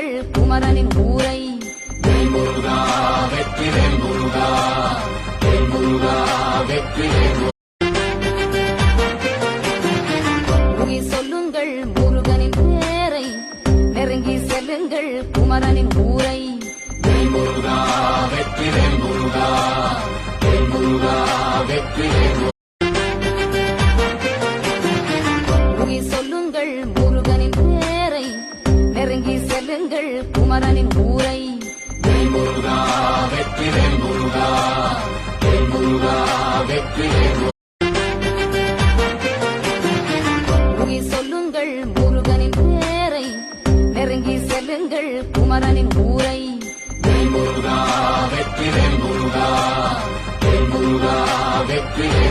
நாங்கள் குமரனின் ஊரை. சொல்லுங்கள் முருகனின் பேரை. நெருங்கி செல்லுங்கள் குமரனின் ஊரை. சொல்லுங்கள் முருகன் குமரனின் ஊரை. உயிர் சொல்லுங்கள் முருகனின் பேரை. நெருங்கி செல்லுங்கள் குமரனின் ஊரை. முருகா வெற்றிலே முருகா முருகா வெற்றிலே